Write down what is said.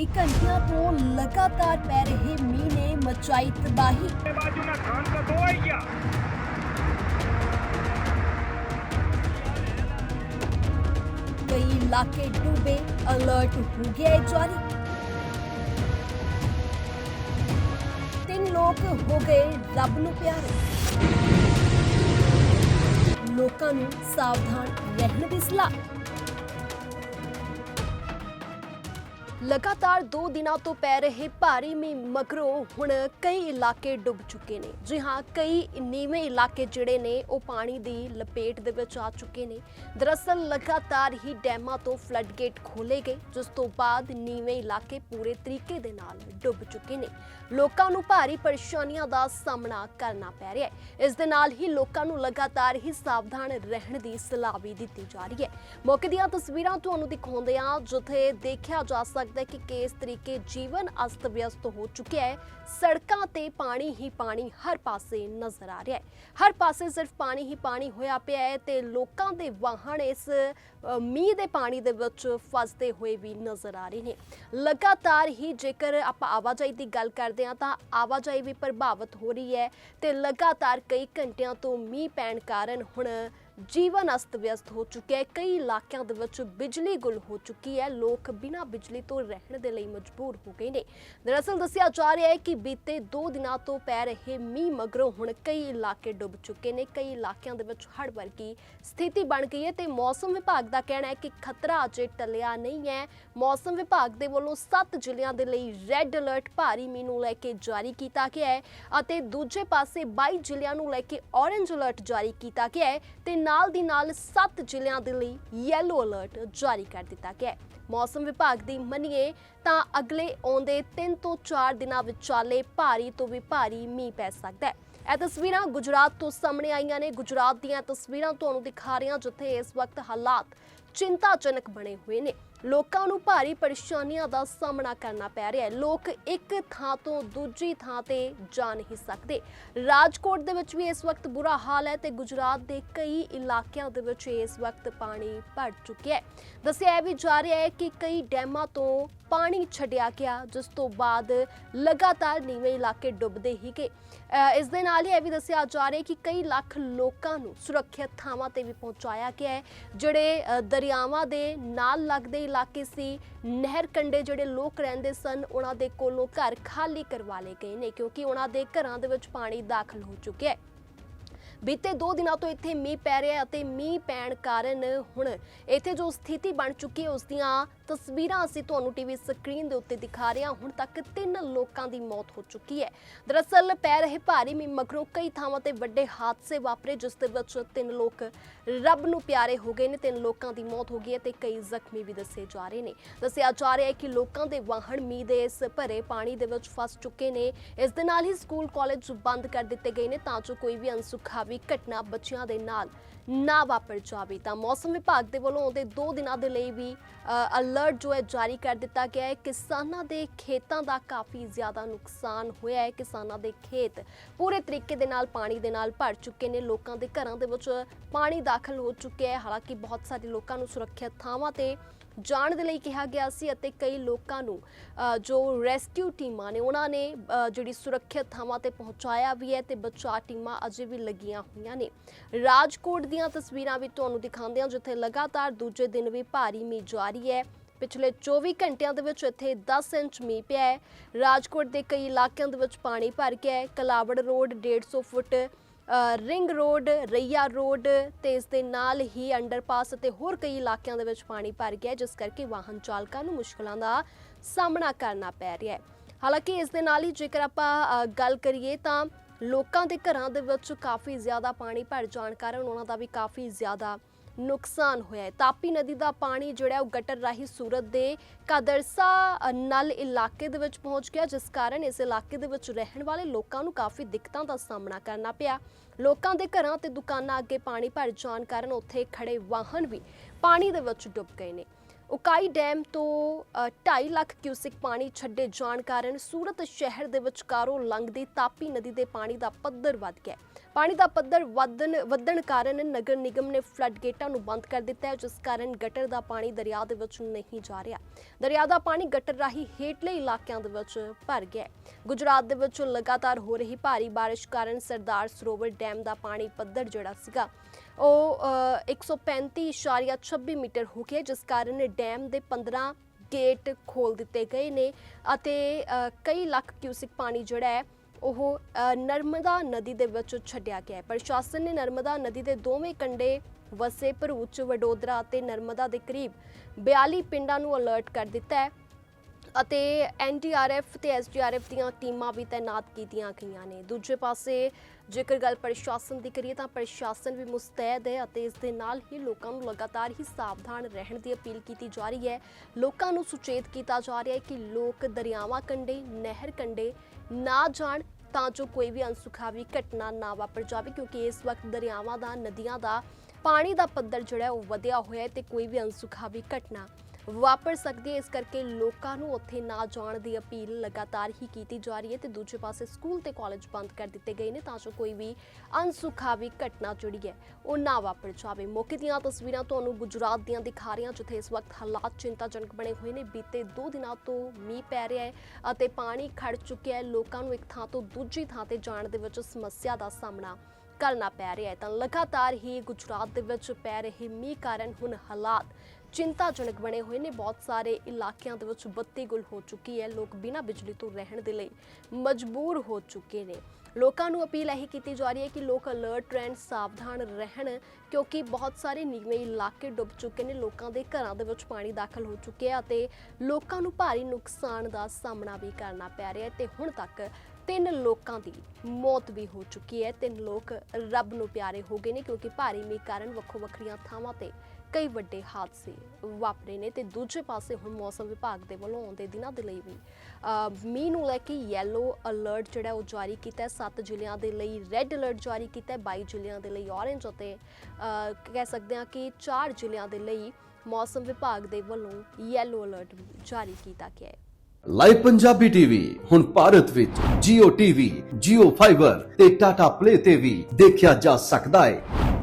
ਕਈ ਘੰਟਿਆਂ ਤੋਂ ਲਗਾਤਾਰ ਪੈ ਰਹੇ ਮੀਂਹ ਨੇ ਮਚਾਈ ਤਬਾਹੀ के बाजू में धान का दो है क्या ਕਈ ਇਲਾਕੇ ਡੂਬੇ ਅਲਰਟ ਹੋ ਗਿਆ ਹੈ ਜਾਰੀ ਤਿੰਨ ਲੋਕ ਹੋ ਗਏ ਰੱਬ ਨੂੰ ਪਿਆਰੇ ਲੋਕਾਂ ਨੂੰ ਸਾਵਧਾਨ ਰਹਿਣ ਦੀ ਸਲਾਹ ਲਗਾਤਾਰ 2 ਦਿਨਾਂ ਤੋਂ ਪੈ ਰਹੇ ਭਾਰੀ ਮੀਂਹ ਮਗਰੋਂ ਹੁਣ ਕਈ ਇਲਾਕੇ ਡੁੱਬ ਚੁੱਕੇ ਨੇ। ਜੀ ਹਾਂ, ਕਈ ਨੀਵੇਂ ਇਲਾਕੇ ਜਿਹੜੇ ਨੇ, ਉਹ ਪਾਣੀ ਦੀ ਲਪੇਟ ਦੇ ਵਿੱਚ ਆ ਚੁੱਕੇ ਨੇ। ਦਰਅਸਲ ਲਗਾਤਾਰ ਹੀ ਡੈਮਾਂ ਤੋਂ ਫਲੱਡ ਗੇਟ ਖੋਲੇ ਗਏ, ਜਿਸ ਤੋਂ ਬਾਅਦ ਨੀਵੇਂ ਇਲਾਕੇ ਪੂਰੇ ਤਰੀਕੇ ਦੇ ਨਾਲ ਡੁੱਬ ਚੁੱਕੇ ਨੇ। ਲੋਕਾਂ ਨੂੰ ਭਾਰੀ ਪਰੇਸ਼ਾਨੀਆਂ ਦਾ ਸਾਹਮਣਾ ਕਰਨਾ ਪੈ ਰਿਹਾ ਹੈ। ਇਸ ਦੇ ਨਾਲ ਹੀ ਲੋਕਾਂ ਨੂੰ ਲਗਾਤਾਰ ਹੀ ਸਾਵਧਾਨ ਰਹਿਣ ਦੀ ਸਲਾਹ ਵੀ ਦਿੱਤੀ ਜਾ ਰਹੀ ਹੈ। ਮੌਕੇ ਦੀਆਂ ਤਸਵੀਰਾਂ ਤੁਹਾਨੂੰ ਦਿਖਾਉਂਦੇ ਹਾਂ, ਜਿੱਥੇ ਦੇਖਿਆ ਜਾ ਸਕਦਾ ਹੈ ਕਿ ਕਿਸ ਤਰੀਕੇ ਜੀਵਨ ਅਸਤ ਵਿਅਸਤ ਹੋ ਚੁੱਕਿਆ ਹੈ। ਸੜਕਾਂ ਤੇ ਪਾਣੀ ਹੀ ਪਾਣੀ ਹਰ ਪਾਸੇ ਨਜ਼ਰ ਆ ਰਿਹਾ ਹੈ। ਹਰ ਪਾਸੇ ਸਿਰਫ ਪਾਣੀ ਹੀ ਪਾਣੀ ਹੋਇਆ ਪਿਆ ਹੈ ਤੇ ਲੋਕਾਂ ਦੇ ਵਾਹਨ ਇਸ ਮੀਂਹ ਦੇ ਪਾਣੀ ਦੇ ਵਿੱਚ ਫਸਦੇ ਹੋਏ ਵੀ ਨਜ਼ਰ ਆ ਰਹੇ ਨੇ। ਲਗਾਤਾਰ ਹੀ ਜੇਕਰ ਆਪਾਂ ਆਵਾਜਾਈ ਦੀ ਗੱਲ ਕਰਦੇ ਹਾਂ ਤਾਂ ਆਵਾਜਾਈ ਵੀ ਪ੍ਰਭਾਵਿਤ ਹੋ ਰਹੀ ਹੈ ਤੇ ਲਗਾਤਾਰ ਕਈ ਘੰਟਿਆਂ ਤੋਂ ਮੀਂਹ ਪੈਣ ਕਾਰਨ ਹੁਣ ਜੀਵਨ ਅਸਤ ਵਿਅਸਤ ਹੋ ਚੁੱਕਿਆ ਹੈ। ਕਈ ਇਲਾਕਿਆਂ ਦੇ ਵਿੱਚ ਬਿਜਲੀ ਗੁਲ ਹੋ ਚੁੱਕੀ ਹੈ। ਲੋਕ ਬਿਨਾਂ ਬਿਜਲੀ ਤੋਂ ਰਹਿਣ ਦੇ ਲਈ ਮਜਬੂਰ ਹੋ ਗਏ ਨੇ। ਦਰਅਸਲ ਦੱਸਿਆ ਜਾ ਰਿਹਾ ਹੈ ਕਿ ਬੀਤੇ 2 ਦਿਨਾਂ ਤੋਂ ਪੈ ਰਹੇ ਮੀਂਹ ਮਗਰੋਂ ਹੁਣ ਕਈ ਇਲਾਕੇ ਡੁੱਬ ਚੁੱਕੇ ਨੇ। ਕਈ ਇਲਾਕਿਆਂ ਦੇ ਵਿੱਚ ਹੜ੍ਹ ਵਰਗੀ ਸਥਿਤੀ ਬਣ ਗਈ ਹੈ ਤੇ ਮੌਸਮ ਵਿਭਾਗ ਦਾ ਕਹਿਣਾ ਹੈ ਕਿ ਖਤਰਾ ਅਜੇ ਟਲਿਆ ਨਹੀਂ ਹੈ। ਮੌਸਮ ਵਿਭਾਗ ਦੇ ਵੱਲੋਂ 7 ਜ਼ਿਲ੍ਹਿਆਂ ਦੇ ਲਈ ਰੈੱਡ ਅਲਰਟ ਭਾਰੀ ਮੀਂਹ ਨੂੰ ਲੈ ਕੇ ਜਾਰੀ ਕੀਤਾ ਗਿਆ ਹੈ ਅਤੇ ਦੂਜੇ ਪਾਸੇ 22 ਜ਼ਿਲ੍ਹਿਆਂ ਨੂੰ ਲੈ ਕੇ ਔਰੇਂਜ ਅਲਰਟ ਜਾਰੀ ਕੀਤਾ ਗਿਆ ਹੈ ਤੇ ਨਾਲ ਦੀ ਨਾਲ 7 ਜ਼ਿਲ੍ਹਿਆਂ ਦੇ ਲਈ ਯੈਲੋ ਅਲਰਟ ਜਾਰੀ ਕਰ ਦਿੱਤਾ ਗਿਆ ਹੈ। ਮੌਸਮ ਵਿਭਾਗ ਦੀ ਮੰਨੀਏ ਤਾਂ ਅਗਲੇ ਆਉਂਦੇ 3 ਤੋਂ 4 ਦਿਨਾਂ ਵਿਚਾਲੇ ਭਾਰੀ ਤੋਂ ਵੀ ਭਾਰੀ ਮੀਂਹ ਪੈ ਸਕਦਾ ਹੈ। ਇਹ ਤਸਵੀਰਾਂ ਗੁਜਰਾਤ ਤੋਂ ਸਾਹਮਣੇ ਆਈਆਂ ਨੇ। ਗੁਜਰਾਤ ਦੀਆਂ ਤਸਵੀਰਾਂ ਤੁਹਾਨੂੰ ਦਿਖਾ ਰਹੀਆਂ ਜਿੱਥੇ ਇਸ ਵਕਤ ਹਾਲਾਤ ਚਿੰਤਾਜਨਕ ਬਣੇ ਹੋਏ ਨੇ। ਲੋਕਾਂ ਨੂੰ ਭਾਰੀ ਪਰੇਸ਼ਾਨੀਆਂ ਦਾ ਸਾਹਮਣਾ ਕਰਨਾ ਪੈ ਰਿਹਾ ਹੈ। ਲੋਕ ਇੱਕ ਥਾਂ ਤੋਂ ਦੂਜੀ ਥਾਂ ਤੇ ਜਾ ਨਹੀਂ ਸਕਦੇ। ਰਾਜਕੋਟ ਦੇ ਵਿੱਚ ਵੀ ਇਸ ਵਕਤ ਬੁਰਾ ਹਾਲ ਹੈ ਤੇ ਗੁਜਰਾਤ ਦੇ ਕਈ ਇਲਾਕਿਆਂ ਦੇ ਵਿੱਚ ਇਸ ਵਕਤ ਪਾਣੀ ਭਰ ਚੁੱਕਿਆ ਹੈ। ਦੱਸਿਆ ਇਹ ਵੀ ਜਾ ਰਿਹਾ ਹੈ ਕਿ ਕਈ ਡੈਮਾਂ ਤੋਂ ਪਾਣੀ ਛੱਡਿਆ ਗਿਆ, ਜਿਸ ਤੋਂ ਬਾਅਦ ਲਗਾਤਾਰ ਨੀਵੇਂ ਇਲਾਕੇ ਡੁੱਬਦੇ ਹੀ ਗਏ। ਇਸ ਦੇ ਨਾਲ ਹੀ ਇਹ ਵੀ ਦੱਸਿਆ ਜਾ ਰਿਹਾ ਕਿ ਕਈ ਲੱਖ ਲੋਕਾਂ ਨੂੰ ਸੁਰੱਖਿਅਤ ਥਾਵਾਂ ਤੇ ਵੀ ਪਹੁੰਚਾਇਆ ਗਿਆ ਹੈ, ਜਿਹੜੇ ਦਰਿਆਵਾਂ ਦੇ ਨਾਲ ਲੱਗਦੇ ਇਲਾਕੇ ਸੀ। ਨਹਿਰ ਕੰਡੇ ਜਿਹੜੇ ਲੋਕ ਰਹਿੰਦੇ ਸਨ, ਉਹਨਾਂ ਦੇ ਕੋਲੋਂ ਘਰ ਖਾਲੀ ਕਰਵਾ ਲਏ ਗਏ ਨੇ, ਕਿਉਂਕਿ ਉਹਨਾਂ ਦੇ ਘਰਾਂ ਦੇ ਵਿੱਚ ਪਾਣੀ ਦਾਖਲ ਹੋ ਚੁੱਕਿਆ ਹੈ। ਬੀਤੇ 2 ਦਿਨਾਂ ਤੋਂ ਇੱਥੇ ਮੀਂਹ ਪੈ ਰਿਹਾ ਅਤੇ ਮੀਂਹ ਪੈਣ ਕਾਰਨ ਹੁਣ ਇੱਥੇ ਜੋ ਸਥਿਤੀ ਬਣ ਚੁੱਕੀ ਹੈ, ਉਸ ਦੀਆਂ ਤਸਵੀਰਾਂ ਅਸੀਂ ਤੁਹਾਨੂੰ ਟੀਵੀ ਸਕਰੀਨ ਦੇ ਉੱਤੇ ਦਿਖਾ ਰਹੇ ਹਾਂ। ਹੁਣ ਤੱਕ ਤਿੰਨ ਲੋਕਾਂ ਦੀ ਮੌਤ ਹੋ ਚੁੱਕੀ ਹੈ। ਦਰਅਸਲ ਪੈ ਰਹੇ ਭਾਰੀ ਮੀਂਹ ਮਗਰੋਂ ਕਈ ਥਾਵਾਂ ਤੇ ਵੱਡੇ ਹਾਦਸੇ ਵਾਪਰੇ, ਜਿਸ ਦੇ ਵਿੱਚ ਤਿੰਨ ਲੋਕ ਰੱਬ ਨੂੰ ਪਿਆਰੇ ਹੋ ਗਏ ਨੇ, ਤਿੰਨ ਲੋਕਾਂ ਦੀ ਮੌਤ ਹੋ ਗਈ ਹੈ ਤੇ ਕਈ ਜ਼ਖਮੀ ਵੀ ਦੱਸੇ ਜਾ ਰਹੇ ਨੇ। ਦੱਸਿਆ ਜਾ ਰਿਹਾ ਹੈ ਕਿ ਲੋਕਾਂ ਦੇ ਵਾਹਨ ਮੀਂਹ ਦੇ ਇਸ ਭਰੇ ਪਾਣੀ ਦੇ ਵਿੱਚ ਫਸ ਚੁੱਕੇ ਨੇ। ਇਸ ਦੇ ਨਾਲ ਹੀ ਸਕੂਲ, ਕਾਲਜ ਬੰਦ ਕਰ ਦਿੱਤੇ ਗਏ ਨੇ, ਤਾਂ ਜੋ ਕੋਈ ਵੀ ਅਨਸੁਖਾਵੀ ਘਟਨਾ ਬੱਚਿਆਂ ਦੇ ਨਾਲ ਨਾ ਵਾਪਰ ਜਾਵੇ। ਤਾਂ ਮੌਸਮ ਵਿਭਾਗ ਦੇ ਵੱਲੋਂ ਆਉਂਦੇ 2 ਦਿਨਾਂ ਦੇ ਲਈ ਵੀ ਅਲਰਟ ਜੋ ਹੈ ਜਾਰੀ ਕਰ ਦਿੱਤਾ ਗਿਆ ਹੈ। ਕਿਸਾਨਾਂ ਦੇ ਖੇਤਾਂ ਦਾ ਕਾਫੀ ਜ਼ਿਆਦਾ ਨੁਕਸਾਨ ਹੋਇਆ ਹੈ। ਕਿਸਾਨਾਂ ਦੇ ਖੇਤ ਪੂਰੇ ਤਰੀਕੇ ਦੇ ਨਾਲ ਪਾਣੀ ਦੇ ਨਾਲ ਭਰ ਚੁੱਕੇ ਨੇ। ਲੋਕਾਂ ਦੇ ਘਰਾਂ ਦੇ ਵਿੱਚ ਪਾਣੀ ਦਾਖਲ ਹੋ ਚੁੱਕਿਆ ਹੈ। ਹਾਲਾਂਕਿ ਬਹੁਤ ਸਾਰੇ ਲੋਕਾਂ ਨੂੰ ਸੁਰੱਖਿਅਤ ਥਾਵਾਂ ਤੇ ਜਾਣ ਦੇ ਲਈ ਕਿਹਾ ਗਿਆ ਸੀ ਅਤੇ ਕਈ ਲੋਕਾਂ ਨੂੰ ਜੋ ਰੈਸਕਿਊ ਟੀਮਾਂ ਨੇ, ਉਹਨਾਂ ਨੇ ਜਿਹੜੀ ਸੁਰੱਖਿਅਤ ਥਾਵਾਂ ਤੇ ਪਹੁੰਚਾਇਆ ਵੀ ਹੈ ਤੇ ਬਚਾਅ ਟੀਮਾਂ ਅਜੇ ਵੀ ਲੱਗੀਆਂ ਹੋਈਆਂ ਨੇ। ਰਾਜਕੋਟ ਦੀਆਂ ਤਸਵੀਰਾਂ ਵੀ ਤੁਹਾਨੂੰ ਦਿਖਾਉਂਦੇ ਹਾਂ, ਜਿੱਥੇ ਲਗਾਤਾਰ ਦੂਜੇ ਦਿਨ ਵੀ ਭਾਰੀ ਮੀਂਹ ਜਾਰੀ ਹੈ। ਪਿਛਲੇ 24 ਘੰਟਿਆਂ ਦੇ ਵਿੱਚ ਇੱਥੇ 10 ਇੰਚ ਮੀਂਹ ਪਿਆ ਹੈ। ਰਾਜਕੋਟ ਦੇ ਕਈ ਇਲਾਕਿਆਂ ਦੇ ਵਿੱਚ ਪਾਣੀ ਭਰ ਗਿਆ ਹੈ। Kalawad road 150 foot ring road Raiya road ਤੇ ਇਸ ਦੇ ਨਾਲ ਹੀ ਅੰਡਰਪਾਸ ਅਤੇ ਹੋਰ ਕਈ ਇਲਾਕਿਆਂ ਦੇ ਵਿੱਚ ਪਾਣੀ ਭਰ ਗਿਆ ਜਿਸ ਕਰਕੇ ਵਾਹਨ ਚਾਲਕਾਂ ਨੂੰ ਮੁਸ਼ਕਲਾਂ ਦਾ ਸਾਹਮਣਾ ਕਰਨਾ ਪੈ ਰਿਹਾ ਹੈ। ਹਾਲਾਂਕਿ ਇਸ ਦੇ ਨਾਲ ਹੀ ਜੇਕਰ ਆਪਾਂ ਗੱਲ ਕਰੀਏ ਤਾਂ ਲੋਕਾਂ ਦੇ ਘਰਾਂ ਦੇ ਵਿੱਚ ਕਾਫੀ ਜ਼ਿਆਦਾ ਪਾਣੀ ਭਰ ਜਾਣ ਕਾਰਨ ਉਹਨਾਂ ਦਾ ਵੀ ਕਾਫੀ ਜ਼ਿਆਦਾ ਨੁਕਸਾਨ ਹੋਇਆ ਹੈ। ਤਾਪੀ ਨਦੀ ਦਾ ਪਾਣੀ ਜਿਹੜਾ ਉਹ ਗਟਰ ਰਾਹੀਂ ਸੂਰਤ ਦੇ ਕਾਦਰਸਾ ਨਲ ਇਲਾਕੇ ਦੇ ਵਿੱਚ ਪਹੁੰਚ ਗਿਆ ਜਿਸ ਕਾਰਨ ਇਸ ਇਲਾਕੇ ਦੇ ਵਿੱਚ ਰਹਿਣ ਵਾਲੇ ਲੋਕਾਂ ਨੂੰ ਕਾਫੀ ਦਿੱਕਤਾਂ ਦਾ ਸਾਹਮਣਾ ਕਰਨਾ ਪਿਆ। ਲੋਕਾਂ ਦੇ ਘਰਾਂ ਤੇ ਦੁਕਾਨਾਂ ਅੱਗੇ ਪਾਣੀ ਭਰ ਜਾਣ ਕਾਰਨ ਉੱਥੇ ਖੜੇ ਵਾਹਨ ਵੀ ਪਾਣੀ ਦੇ ਵਿੱਚ ਡੁੱਬ ਗਏ ਨੇ। ਉਕਾਈ ਡੈਮ ਤੋਂ ਅ, 2.5 ਲੱਖ ਕਿਊਸਿਕ ਪਾਣੀ ਛੱਡੇ ਜਾਣ ਕਾਰਨ ਸੂਰਤ ਸ਼ਹਿਰ ਦੇ ਵਿਚਕਾਰੋਂ ਲੰਘਦੀ ਤਾਪੀ ਨਦੀ ਦੇ ਪਾਣੀ ਦਾ ਪੱਧਰ ਵੱਧ ਗਿਆ ਪਾਣੀ ਦਾ ਪੱਧਰ ਵਧਣ ਵਧਣ ਕਾਰਨ ਨਗਰ ਨਿਗਮ ਨੇ ਫਲੱਡ ਗੇਟਾਂ ਨੂੰ ਬੰਦ ਕਰ ਦਿੱਤਾ ਹੈ ਜਿਸ ਕਾਰਨ ਗਟਰ ਦਾ ਪਾਣੀ ਦਰਿਆ ਦੇ ਵਿੱਚ ਨਹੀਂ ਜਾ ਰਿਹਾ। ਦਰਿਆ ਦਾ ਪਾਣੀ ਗਟਰ ਰਾਹੀਂ ਹੇਠਲੇ ਇਲਾਕਿਆਂ ਦੇ ਵਿੱਚ ਭਰ ਗਿਆ ਗੁਜਰਾਤ ਦੇ ਵਿੱਚ ਲਗਾਤਾਰ ਹੋ ਰਹੀ ਭਾਰੀ ਬਾਰਿਸ਼ ਕਾਰਨ ਸਰਦਾਰ ਸਰੋਵਰ ਡੈਮ ਦਾ ਪਾਣੀ ਪੱਧਰ ਜਿਹੜਾ ਸੀਗਾ ਉਹ ਅ, 135.26 ਮੀਟਰ ਹੋ ਗਿਆ ਜਿਸ ਕਾਰਨ ਡੈਮ ਦੇ 15 ਗੇਟ ਖੋਲ ਦਿੱਤੇ ਗਏ ਨੇ ਅਤੇ ਕਈ ਲੱਖ ਕਿਊਸਿਕ ਪਾਣੀ ਜਿਹੜਾ ਹੈ ਉਹ ਨਰਮਦਾ ਨਦੀ ਦੇ ਵਿੱਚ ਛੱਡਿਆ ਗਿਆ ਹੈ। ਪ੍ਰਸ਼ਾਸਨ ਨੇ ਨਰਮਦਾ ਨਦੀ ਦੇ ਦੋਵੇਂ ਕੰਢੇ ਵਸੇ ਭਰੂਚ, ਵਡੋਦਰਾ ਅਤੇ ਨਰਮਦਾ ਦੇ ਕਰੀਬ 42 ਪਿੰਡਾਂ ਨੂੰ ਅਲਰਟ ਕਰ ਦਿੱਤਾ ਹੈ ਅਤੇ ਐਨਡੀਆਰਐਫ ਤੇ ਐਸਡੀਆਰਐਫ ਦੀਆਂ ਟੀਮਾਂ ਵੀ ਤਾਇਨਾਤ ਕੀਤੀਆਂ ਗਈਆਂ ਨੇ। ਦੂਜੇ ਪਾਸੇ ਜੇਕਰ ਗੱਲ ਪ੍ਰਸ਼ਾਸਨ ਦੀ ਕਰੀਏ ਤਾਂ ਪ੍ਰਸ਼ਾਸਨ ਵੀ ਮੁਸਤੈਦ ਹੈ ਅਤੇ ਇਸ ਦੇ ਨਾਲ ਹੀ ਲੋਕਾਂ ਨੂੰ ਲਗਾਤਾਰ ਹੀ ਸਾਵਧਾਨ ਰਹਿਣ ਦੀ ਅਪੀਲ ਕੀਤੀ ਜਾ ਰਹੀ ਹੈ। ਲੋਕਾਂ ਨੂੰ ਸੁਚੇਤ ਕੀਤਾ ਜਾ ਰਿਹਾ ਹੈ ਕਿ ਲੋਕ ਦਰਿਆਵਾਂ ਕੰਢੇ, ਨਹਿਰ ਕੰਢੇ ਨਾ ਜਾਣ ਤਾਂ ਜੋ ਕੋਈ ਵੀ ਅਨਸੁਖਾਵੀ ਘਟਨਾ ਨਾ ਵਾਪਰ ਜਾਵੇ, ਕਿਉਂਕਿ ਇਸ ਵਕਤ ਦਰਿਆਵਾਂ ਦਾ, ਨਦੀਆਂ ਦਾ, ਪਾਣੀ ਦਾ ਪੱਧਰ ਜਿਹੜਾ ਉਹ ਵਧਿਆ ਹੋਇਆ ਹੈ ਤੇ ਕੋਈ ਵੀ ਅਨਸੁਖਾਵੀ ਘਟਨਾ ਵਾਪਰ ਸਕਦੀ ਹੈ ਇਸ ਕਰਕੇ ਲੋਕਾਂ ਨੂੰ ਉੱਥੇ ਨਾ ਜਾਣ ਦੀ ਅਪੀਲ ਲਗਾਤਾਰ ਹੀ ਕੀਤੀ ਜਾ ਰਹੀ ਹੈ ਤੇ ਦੂਜੇ ਪਾਸੇ ਸਕੂਲ ਤੇ ਕਾਲਜ ਬੰਦ ਕਰ ਦਿੱਤੇ ਗਏ ਨੇ ਤਾਂ ਜੋ ਕੋਈ ਵੀ ਅਨਸੁਖਾਵੀ ਘਟਨਾ ਜਿਹੜੀ ਹੈ ਉਹ ਨਾ ਵਾਪਰ ਜਾਵੇ। ਮੌਕੇ ਦੀਆਂ ਤਸਵੀਰਾਂ ਤੁਹਾਨੂੰ ਗੁਜਰਾਤ ਦੀਆਂ ਦਿਖਾ ਰਹੀਆਂ, ਜਿੱਥੇ ਇਸ ਵਕਤ ਹਾਲਾਤ ਚਿੰਤਾਜਨਕ ਬਣੇ ਹੋਏ ਨੇ। ਬੀਤੇ 2 ਦਿਨਾਂ ਤੋਂ ਮੀਂਹ ਪੈ ਰਿਹਾ ਹੈ ਅਤੇ ਪਾਣੀ ਖੜ ਚੁੱਕਿਆ ਹੈ। ਲੋਕਾਂ ਨੂੰ ਇੱਕ ਥਾਂ ਤੋਂ ਦੂਜੀ ਥਾਂ ਤੇ ਜਾਣ ਦੇ ਵਿੱਚ ਸਮੱਸਿਆ ਦਾ ਸਾਹਮਣਾ ਕਰਨਾ ਪੈ ਰਿਹਾ ਹੈ। ਤਾਂ ਲਗਾਤਾਰ ਹੀ ਗੁਜਰਾਤ ਦੇ ਵਿੱਚ ਪੈ ਰਹੇ ਮੀਂਹ ਕਾਰਨ ਹੁਣ ਹਾਲਾਤ ਚਿੰਤਾਜਨਕ ਬਣੇ ਹੋਏ ਨੇ। ਬਹੁਤ ਸਾਰੇ ਇਲਾਕਿਆਂ ਦੇ ਵਿੱਚ ਬੱਤੀ ਗੁਲ ਹੋ ਚੁੱਕੀ ਹੈ। ਲੋਕ ਬਿਨਾਂ ਬਿਜਲੀ ਤੋਂ ਰਹਿਣ ਦੇ ਲਈ ਮਜਬੂਰ ਹੋ ਚੁੱਕੇ ਨੇ। ਲੋਕਾਂ ਨੂੰ ਅਪੀਲ ਇਹ ਕੀਤੀ ਜਾ ਰਹੀ ਹੈ ਕਿ ਲੋਕ ਅਲਰਟ ਰਹਿਣ, ਸਾਵਧਾਨ ਰਹਿਣ, ਕਿਉਂਕਿ ਬਹੁਤ ਸਾਰੇ ਨੀਵੇਂ ਇਲਾਕੇ ਡੁੱਬ ਚੁੱਕੇ ਨੇ। ਲੋਕਾਂ ਦੇ ਘਰਾਂ ਦੇ ਵਿੱਚ ਪਾਣੀ ਦਾਖਲ ਹੋ ਚੁੱਕਿਆ ਅਤੇ ਲੋਕਾਂ ਨੂੰ ਭਾਰੀ ਨੁਕਸਾਨ ਦਾ ਸਾਹਮਣਾ ਵੀ ਕਰਨਾ ਪੈ ਰਿਹਾ ਹੈ। ਤੇ ਹੁਣ ਤੱਕ ਤਿੰਨ ਲੋਕਾਂ ਦੀ ਮੌਤ ਵੀ ਹੋ ਚੁੱਕੀ ਹੈ। ਤਿੰਨ ਲੋਕ ਰੱਬ ਨੂੰ ਪਿਆਰੇ ਹੋ ਗਏ ਨੇ, ਕਿਉਂਕਿ ਭਾਰੀ ਮੀਂਹ ਕਾਰਨ ਵੱਖੋ ਵੱਖਰੀਆਂ ਥਾਵਾਂ ਤੇ ਕਈ ਵੱਡੇ ਹਾਦਸੇ ਵਾਪਰੇ ਨੇ ਤੇ ਦੂਜੇ ਪਾਸੇ ਹੁਣ ਮੌਸਮ ਵਿਭਾਗ ਦੇ ਵੱਲੋਂ ਆਉਂਦੇ ਦਿਨਾਂ ਦੇ ਲਈ ਵੀ ਮੀਂਹ ਨੂੰ ਲੈ ਕੇ ਯੈਲੋ ਅਲਰਟ ਜਿਹੜਾ ਉਹ ਜਾਰੀ ਕੀਤਾ ਹੈ 7 ਜ਼ਿਲ੍ਹਿਆਂ ਦੇ ਲਈ ਰੈੱਡ ਅਲਰਟ ਜਾਰੀ ਕੀਤਾ ਹੈ 22 ਜ਼ਿਲ੍ਹਿਆਂ ਦੇ ਲਈ ਔਰੇਂਜ ਅਤੇ ਕਹਿ ਸਕਦੇ ਹਾਂ ਕਿ 4 ਜ਼ਿਲ੍ਹਿਆਂ ਦੇ ਲਈ ਮੌਸਮ ਵਿਭਾਗ ਦੇ ਵੱਲੋਂ ਯੈਲੋ ਅਲਰਟ ਜਾਰੀ ਕੀਤਾ ਗਿਆ ਹੈ। ਲਾਈਵ ਪੰਜਾਬੀ ਟੀਵੀ ਹੁਣ ਭਾਰਤ ਵਿੱਚ Jio TV, Jio Fiber ਤੇ Tata Play ਤੇ ਵੀ ਦੇਖਿਆ ਜਾ ਸਕਦਾ ਹੈ।